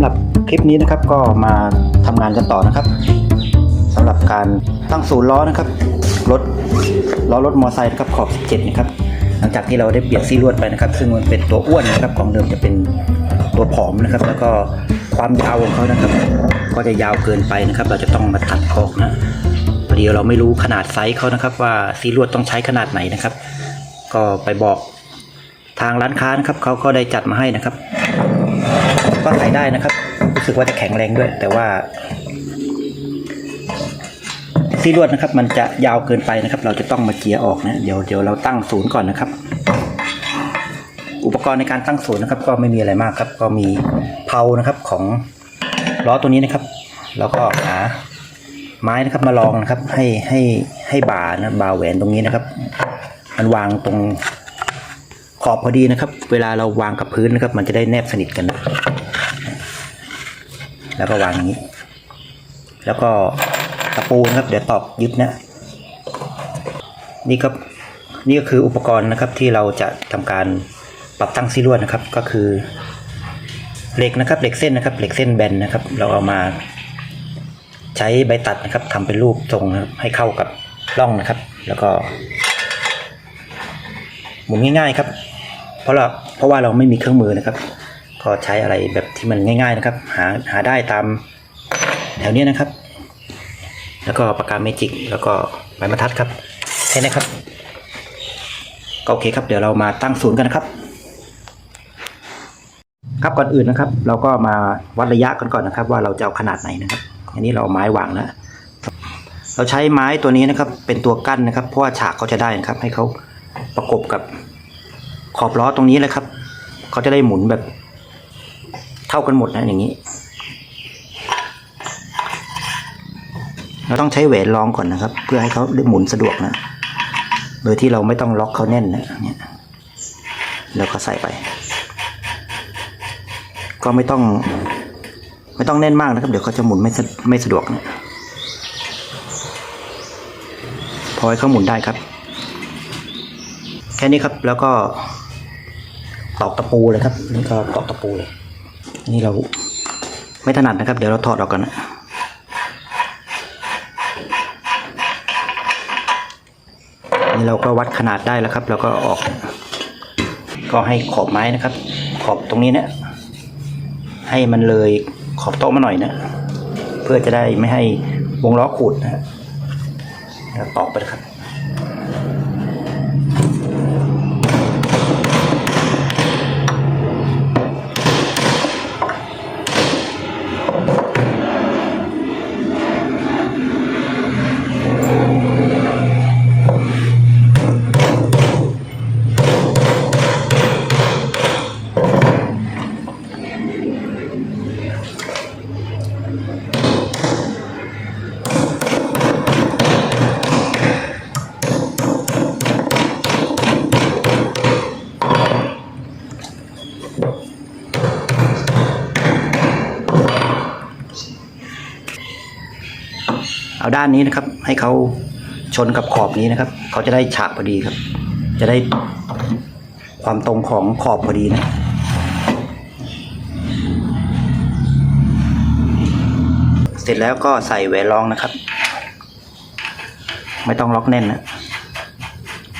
สำหรับคลิปนี้นะครับก็มาทำงานกันต่อนะครับสำหรับการตั้งศูนย์ล้อนะครับรถล้อรถมอเตอร์ไซค์นะครับขอบ 17 นะครับ หลังจากที่เราได้เปลี่ยนซี่ลวดไปนะครับ ซึ่งมันเป็นตัวอ้วนนะครับของเดิมจะเป็นตัวผอมนะครับ แล้วก็ความยาวของเขานะครับ ก็จะยาวเกินไปนะครับ เราจะต้องมาตัดออกนะพอดีเราไม่รู้ขนาดไซส์เขานะครับ ว่าซี่ลวดต้องใช้ขนาดไหนนะครับ ก็ไปบอกทางร้านค้านะครับเขาก็ได้จัดมาให้นะครับ ก็ใส่ได้นะครับ รู้สึกว่าจะแข็งแรงด้วย แต่ว่าซี่ลวดนะครับ มันจะยาวเกินไปนะครับ เราจะต้องมาเจียร์ออกนะเดี๋ยวเดี๋ยวเราตั้งศูนย์ก่อนนะครับ อุปกรณ์ในการตั้งศูนย์นะครับ ก็ไม่มีอะไรมากครับ ก็มีเพานะครับของล้อตัวนี้นะครับ แล้วก็หาไม้นะครับมาลองนะครับ ให้ให้ให้บานะบาแหวนตรงนี้นะครับ มันวางตรงขอบพอดีนะครับ เวลาเราวางกับพื้นนะครับ มันจะได้แนบสนิทกันนะ แล้วก็วางอย่างนี้ แล้วก็ตะปูนะครับ เดี๋ยวตอกยึดนะนี่ครับนี่ก็คืออุปกรณ์นะครับที่เราจะทำการปรับตั้งซีลวดนะครับ ก็คือเหล็กนะครับเหล็กเส้นนะครับเหล็กเส้นแบนนะครับ เราเอามาใช้ใบตัดนะครับทำเป็นรูปทรงนะครับให้เข้ากับร่องนะครับ แล้วก็ หมุนง่ายๆครับ เพราะเราเพราะว่าเราไม่มีเครื่องมือนะครับ ก็ใช้อะไรแบบที่มันง่าย ๆนะครับ หาหาได้ตามแถวเนี้ยนะครับ แล้วก็ปากกาเมจิกแล้วก็ใบบรรทัดครับแค่นี้ครับ ก็โอเคครับ เดี๋ยวเรามาตั้งศูนย์กันนะครับ ครับก่อนอื่นนะครับ เราก็มาวัดระยะกันก่อนนะครับ ว่าเราจะเอาขนาดไหนนะครับ อันนี้เราเอาไม้วางนะเราใช้ไม้ตัวนี้นะครับ เป็นตัวกั้นนะครับ เพราะว่าฉากเขาจะได้นะครับ ให้เขาประกบกับขอบล้อตรงนี้เลยครับเขาจะได้หมุนแบบ เท่ากันหมดนะอย่างนี้ เราต้องใช้แหวนรองก่อนนะครับ เพื่อให้เขาหมุนสะดวกนะ โดยที่เราไม่ต้องล็อกเขาแน่นนะเนี่ยแล้วก็ใส่ไป ก็ไม่ต้อง ไม่ต้องแน่นมากนะครับ เดี๋ยวเขาจะหมุนไม่ไม่สะดวกนะพอให้เขาหมุนได้ครับ แค่นี้ครับแล้วก็ตอกตะปูเลยครับนี่ก็ตอกตะปูเลย นี่เราไม่ถนัดนะครับ เดี๋ยวเราถอดออกกันนะนี่เราก็วัดขนาดได้แล้วครับแล้วก็ออก ก็ให้ขอบไม้นะครับ ขอบตรงนี้เนะให้มันเลยขอบโต๊ะมาหน่อยนะเพื่อจะได้ไม่ให้วงล้อขูดนะฮะตอกไปครับ เอาด้านนี้นะครับ ให้เขาชนกับขอบนี้นะครับ เขาจะได้ฉากพอดีครับ จะได้ความตรงของขอบพอดีนะเสร็จแล้วก็ใส่แหวนรองนะครับ ไม่ต้องล็อกแน่นนะ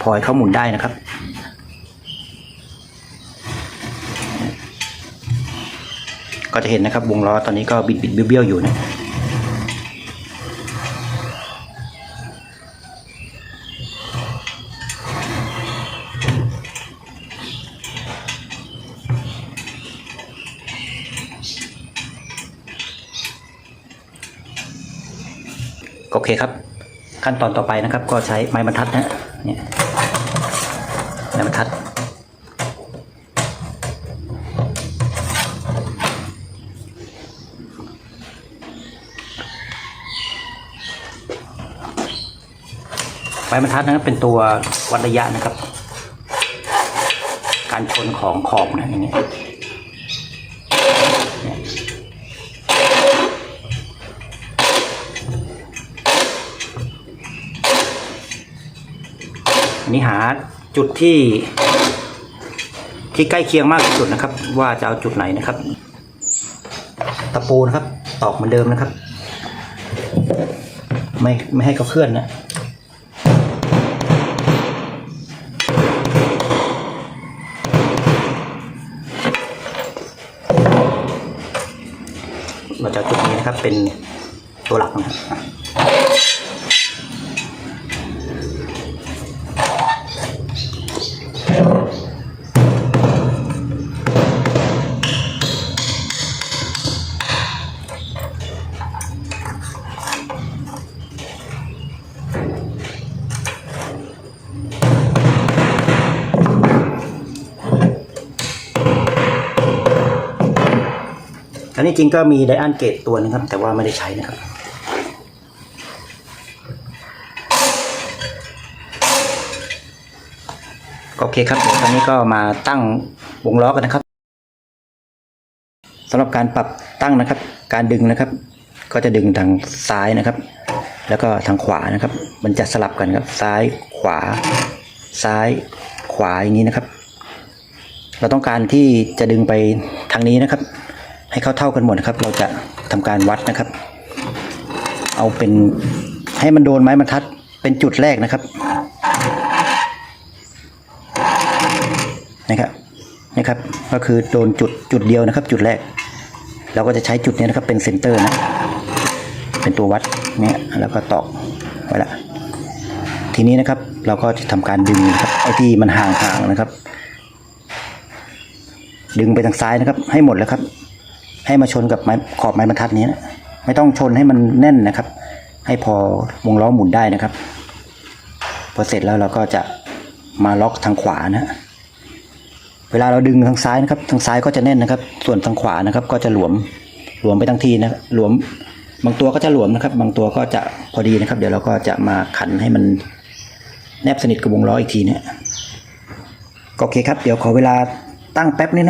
พอให้เขาหมุนได้นะครับ ก็จะเห็นนะครับวงล้อตอนนี้ก็บิดบิดเบี้ยวๆอยู่นะ ขั้นตอนต่อไปนะครับ ก็ใช้ไม้บรรทัดนะเนี่ยไม้บรรทัด ไม้บรรทัดนะครับเป็นตัววัดระยะนะครับ การชนของขอบนะอย่างเงี้ย อันนี้หาจุดที่ ที่ใกล้เคียงมากที่สุดนะครับ ว่าจะเอาจุดไหนนะครับ ตะปูนะครับ ตอกเหมือนเดิมนะครับ ไม่ไม่ให้เขาเคลื่อนนะเราจะจุดนี้นะครับเป็นตัวหลักนะครับ อันนี้จริงก็มีไดอันเกตตัวหนึงครับ แต่ว่าไม่ได้ใช้นะครับ โอเคครับเดี๋ยวตอนนี้ก็มาตั้งวงล้อกันนะครับสำหรับการปรับตั้งนะครับ การดึงนะครับ ก็จะดึงทางซ้ายนะครับ แล้วก็ทางขวานะครับ มันจะสลับกันครับ ซ้ายขวา ซ้ายขวาอย่างนี้นะครับ เราต้องการที่จะดึงไปทางนี้นะครับ ให้เข้าเท่ากันหมดนะครับ เราจะทำการวัดนะครับ เอาเป็นให้มันโดนไม้บรรทัดเป็นจุดแรกนะครับนะครับนะครับ ก็คือโดนจุดจุดเดียวนะครับ จุดแรก เราก็จะใช้จุดนี้นะครับเป็นเซนเตอร์นะเป็นตัววัดเนี่ยแล้วก็ตอกไว้ละทีนี้นะครับเราก็จะทำการดึงนะครับไอ้ที่มันห่างๆนะครับ ดึงไปทางซ้ายนะครับ ให้หมดแล้วครับ ให้มาชนกับไม้ขอบไม้บรรทัดนี้นะไม่ต้องชนให้มันแน่นนะครับ ให้พอวงล้อหมุนได้นะครับพอเสร็จแล้วเราก็จะมาล็อกทางขวานะเวลาเราดึงทางซ้ายนะครับ ทางซ้ายก็จะแน่นนะครับ ส่วนทางขวานะครับ ก็จะหลวมหลวมไปทั้งทีนะหลวม บางตัวก็จะหลวมนะครับ บางตัวก็จะพอดีนะครับ เดี๋ยวเราก็จะมาขันให้มันแนบสนิทกับวงล้ออีกทีเนี่ยก็โอเคครับ เดี๋ยวขอเวลาตั้งแป๊บนึง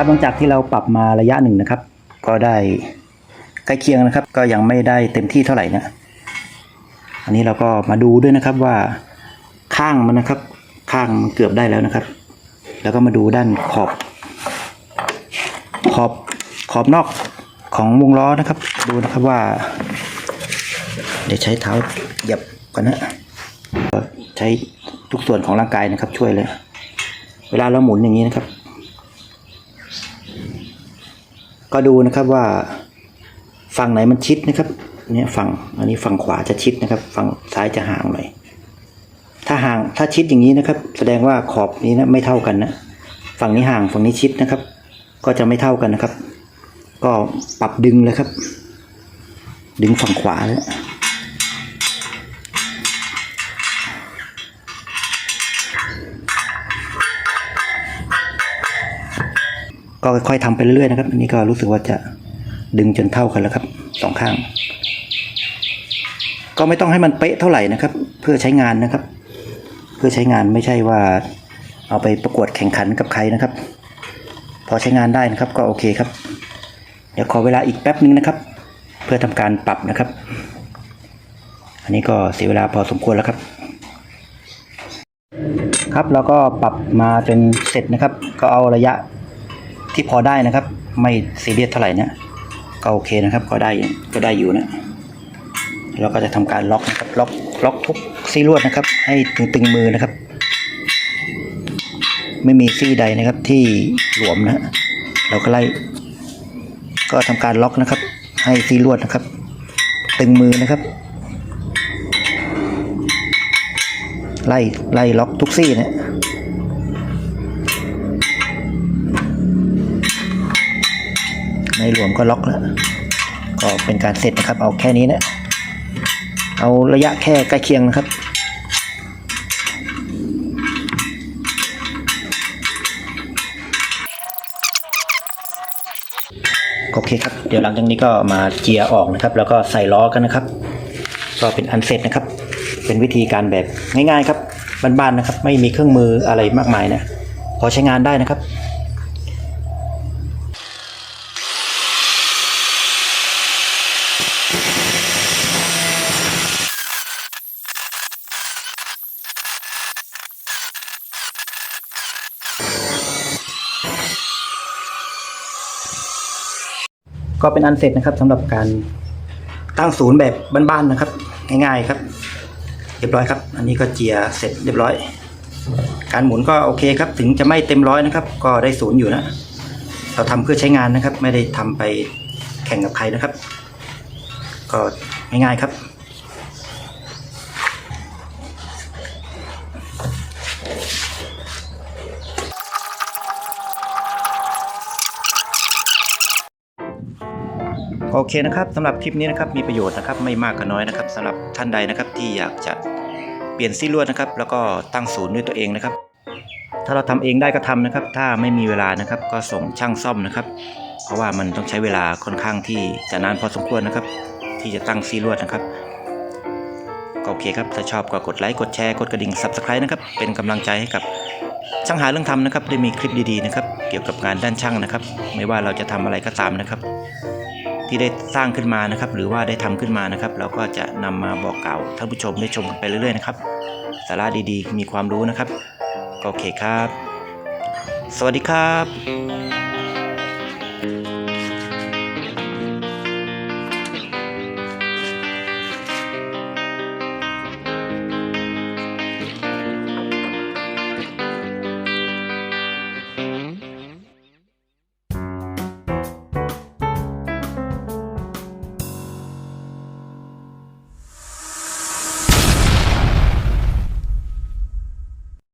นะครับหลังจากที่เราปรับมาระยะหนึ่งนะครับ ก็ได้ใกล้เคียงนะครับ ก็ยังไม่ได้เต็มที่เท่าไหร่นะอันนี้เราก็มาดูด้วยนะครับว่าข้างมันนะครับ ข้างมันเกือบได้แล้วนะครับ แล้วก็มาดูด้านขอบ ขอบขอบนอกของวงล้อนะครับ ดูนะครับว่า เดี๋ยวใช้เท้าเหยียบก่อนนะใช้ทุกส่วนของร่างกายนะครับ ช่วยเลย เวลาเราหมุนอย่างนี้นะครับ ก็ดูนะครับว่าฝั่งไหนมันชิดนะครับเนี่ยฝั่งอันนี้ฝั่งขวาจะชิดนะครับ ฝั่งซ้ายจะห่างหน่อยถ้าห่างถ้าชิดอย่างนี้นะครับ แสดงว่าขอบนี้นะไม่เท่ากันนะฝั่งนี้ห่างฝั่งนี้ชิดนะครับ ก็จะไม่เท่ากันนะครับ ก็ปรับดึงเลยครับ ดึงฝั่งขวาแล้ว ก็ค่อยๆทำไปเรื่อยๆนะครับอันนี้ก็รู้สึกว่าจะดึงจนเท่ากันแล้วครับสองข้าง ก็ไม่ต้องให้มันเป๊ะเท่าไหร่นะครับ เพื่อใช้งานนะครับ เพื่อใช้งานไม่ใช่ว่าเอาไปประกวดแข่งขันกับใครนะครับ พอใช้งานได้นะครับก็โอเคครับ เดี๋ยวขอเวลาอีกแป๊บนึงนะครับ เพื่อทำการปรับนะครับ อันนี้ก็เสียเวลาพอสมควรแล้วครับครับแล้วก็ปรับมาจนเสร็จนะครับ ก็เอาระยะ ที่พอได้นะครับ ไม่ซีเรียสเท่าไหร่นะก็โอเคนะครับก็ได้ก็ได้อยู่นะเราก็จะทำการล็อกนะครับล็อกล็อกทุกซี่ลวดนะครับ ให้ตึงตึงๆมือนะครับ ไม่มีซี่ใดนะครับที่หลวมนะเราก็ไล่ก็ทำการล็อกนะครับ ให้ซี่ลวดนะครับ ตึงมือนะครับ ไล่ไล่ล็อกทุกซี่นะ ในหลวมก็ล็อกแล้วก็เป็นการเสร็จนะครับ เอาแค่นี้นะเอาระยะแค่ใกล้เคียงนะครับโอเคครับ เดี๋ยวหลังจากนี้ก็มาเจียออกนะครับ แล้วก็ใส่ล้อกันนะครับ ก็เป็นอันเสร็จนะครับ เป็นวิธีการแบบง่ายๆครับ บ้านๆนะครับ ไม่มีเครื่องมืออะไรมากมายนะ พอใช้งานได้นะครับ ก็เป็นอันเสร็จนะครับสำหรับการตั้งศูนย์แบบบ้านๆนะครับ ง่ายๆครับ เรียบร้อยครับ อันนี้ก็เจียเสร็จเรียบร้อย การหมุนก็โอเคครับ ถึงจะไม่เต็มร้อยนะครับ ก็ได้ศูนย์อยู่นะ เราทำเพื่อใช้งานนะครับ ไม่ได้ทำไปแข่งกับใครนะครับ ก็ง่ายๆครับ โอเคนะครับสำหรับคลิปนี้นะครับมีประโยชน์นะครับไม่มากก็น้อยนะครับสำหรับท่านใดนะครับที่อยากจะเปลี่ยนซี่ลวดนะครับ แล้วก็ตั้งศูนย์ด้วยตัวเองนะครับ ถ้าเราทำเองได้ก็ทำนะครับ ถ้าไม่มีเวลานะครับ ก็ส่งช่างซ่อมนะครับ เพราะว่ามันต้องใช้เวลาค่อนข้างที่จะนานพอสมควรนะครับ ที่จะตั้งซี่ลวดนะครับก็โอเคครับถ้าชอบก็กดไลค์กดแชร์กดกระดิ่ง Subscribe นะครับเป็นกำลังใจให้กับช่างหาเรื่องทำนะครับได้มีคลิปดีๆนะครับ เกี่ยวกับงานด้านช่างนะครับ ไม่ว่าเราจะทำอะไรก็ตามนะครับ ที่ได้สร้างขึ้นมานะครับ หรือว่าได้ทำขึ้นมานะครับ เราก็จะนำมาบอกกล่าวท่านผู้ชมได้ชมกันไปเรื่อยๆนะครับสาระดีๆ มีความรู้นะครับโอเคครับ สวัสดีครับ